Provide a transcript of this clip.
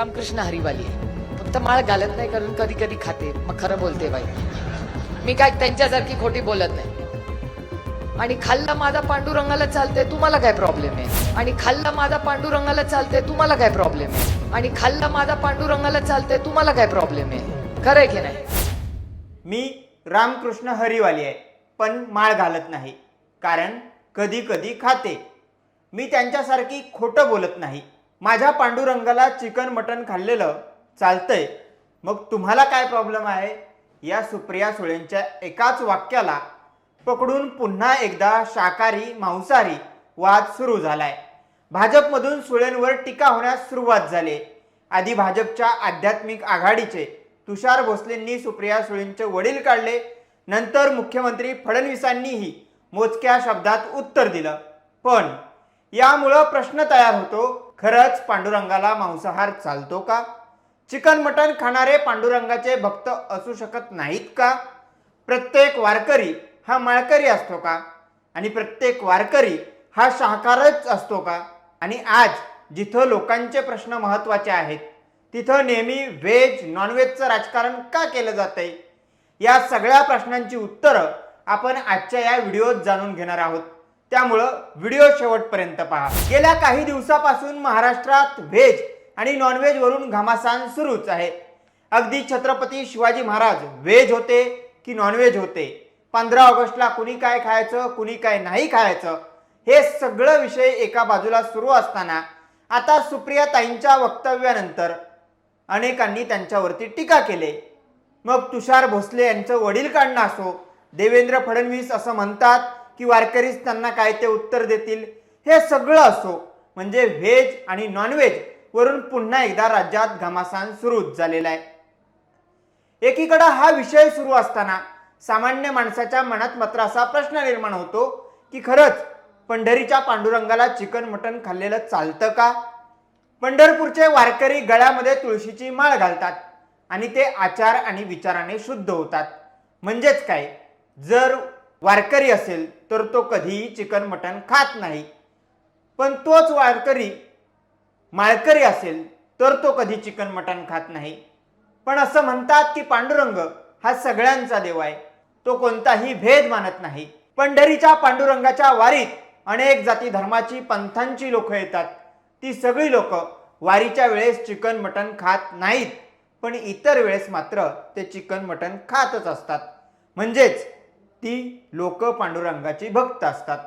रामकृष्ण हरिवाली आहे. फक्त माळ घालत नाही कारण कधी कधी खाते. मग खरं बोलते बाई. मी काय त्यांच्यासारखी खोटी बोलत नाही. आणि खाल्ला माझा पांडुरंगाला चालते तुम्हाला काय प्रॉब्लेम आहे? आणि खाल्ला माझा पांडुरंगाला चालते तुम्हाला काय प्रॉब्लेम आहे? आणि खाल्ला माझा पांडुरंगाला चालते तुम्हाला काय प्रॉब्लेम आहे? खरंय की नाही? मी रामकृष्ण हरिवाली आहे पण माळ घालत नाही. कारण कधी कधी खाते. मी त्यांच्यासारखी खोटं बोलत नाही. माझ्या पांडुरंगाला चिकन मटन खाल्लेलं चालतंय. मग तुम्हाला काय प्रॉब्लेम आहे? या सुप्रिया सुळेंच्या एकाच वाक्याला पकडून पुन्हा एकदा शाकाहारी मांसाहारी वाद सुरू झालाय. भाजपमधून सुळेंवर टीका होण्यास सुरुवात झाली. आधी भाजपच्या आध्यात्मिक आघाडीचे तुषार भोसलेंनी सुप्रिया सुळेंचे वडील काढले. नंतर मुख्यमंत्री फडणवीसांनीही मोजक्या शब्दात उत्तर दिलं. पण यामुळं प्रश्न तयार होतो खरंच पांडुरंगाला मांसाहार चालतो का? चिकन मटण खाणारे पांडुरंगाचे भक्त असू शकत नाहीत का? प्रत्येक वारकरी हा माळकरी असतो का? आणि प्रत्येक वारकरी हा शाकारच असतो का? आणि आज जिथं लोकांचे प्रश्न महत्त्वाचे आहेत तिथं नेहमी व्हेज नॉनव्हेजचं राजकारण का केलं जातंय? या सगळ्या प्रश्नांची उत्तरं आपण आजच्या या व्हिडिओत जाणून घेणार आहोत. त्यामुळं व्हिडिओ शेवटपर्यंत पहा. गेल्या काही दिवसापासून महाराष्ट्रात व्हेज आणि नॉनव्हेज वरून घमासान सुरूच आहे. अगदी छत्रपती शिवाजी महाराज व्हेज होते की नॉनव्हेज होते? पंधरा ऑगस्टला कुणी काय खायचं कुणी काय नाही खायचं हे सगळं विषय एका बाजूला सुरू असताना आता सुप्रिया ताईंच्या वक्तव्यानंतर अनेकांनी त्यांच्यावरती टीका केली. मग तुषार भोसले यांचं वडील काढणं असो देवेंद्र फडणवीस असं म्हणतात की वारकरीच त्यांना काय ते उत्तर देतील? हे सगळं असो म्हणजे व्हेज आणि नॉनव्हेज वरून पुन्हा एकदा राज्यात घमासान सुरूच झालेला आहे. एकीकडं हा विषय सुरू असताना सामान्य माणसाच्या मनात मात्र असा प्रश्न निर्माण होतो की खरंच पंढरीच्या पांडुरंगाला चिकन मटन खाल्लेलं चालतं का? पंढरपूरचे वारकरी गळ्यामध्ये तुळशीची माळ घालतात आणि ते आचार आणि विचाराने शुद्ध होतात. म्हणजेच काय? जर वारकरी असेल तर तो कधीही चिकन मटण खात नाही. पण तोच वारकरी माळकरी असेल तर तो कधी चिकन मटण खात नाही. पण असं म्हणतात की पांडुरंग हा सगळ्यांचा देव आहे. तो कोणताही भेद मानत नाही. पंढरीच्या पांडुरंगाच्या वारीत अनेक जाती धर्माची पंथांची लोक येतात. ती सगळी लोक वारीच्या वेळेस चिकन मटण खात नाहीत. पण इतर वेळेस मात्र ते चिकन मटण खातच असतात. म्हणजेच ती लोक पांडुरंगाची भक्त असतात.